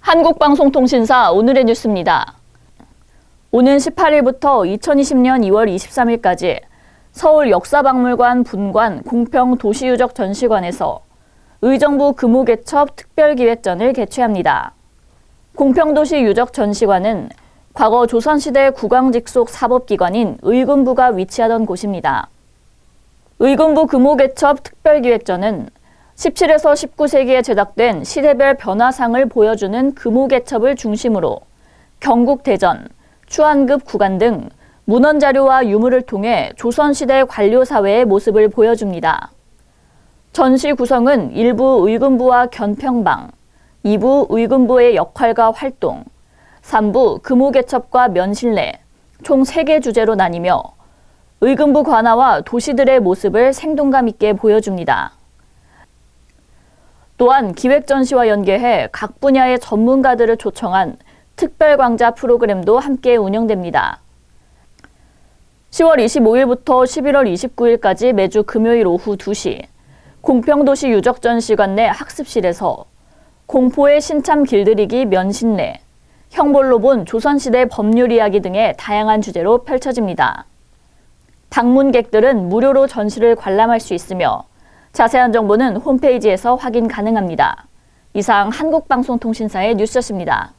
한국방송통신사 오늘의 뉴스입니다. 오는 18일부터 2020년 2월 23일까지 서울 역사박물관 분관 공평 도시유적 전시관에서 의정부 금호개첩 특별기획전을 개최합니다. 공평도시 유적 전시관은 과거 조선시대 국왕직 속 사법기관인 의군부가 위치하던 곳입니다. 의군부 금호개첩 특별기획전은 17에서 19세기에 제작된 시대별 변화상을 보여주는 금호개첩을 중심으로 경국대전, 추한급 구간 등 문헌 자료와 유물을 통해 조선시대 관료사회의 모습을 보여줍니다. 전시 구성은 일부 의군부와 견평방, 2부 의군부의 역할과 활동, 3부 금호개첩과 면실례, 총 3개 주제로 나뉘며 의군부 관아와 도시들의 모습을 생동감 있게 보여줍니다. 또한 기획전시와 연계해 각 분야의 전문가들을 초청한 특별광자 프로그램도 함께 운영됩니다. 10월 25일부터 11월 29일까지 매주 금요일 오후 2시 공평도시 유적전시관 내 학습실에서 공포의 신참 길들이기 면신례, 형벌로 본 조선시대 법률 이야기 등의 다양한 주제로 펼쳐집니다. 방문객들은 무료로 전시를 관람할 수 있으며 자세한 정보는 홈페이지에서 확인 가능합니다. 이상 한국방송통신사의 뉴스였습니다.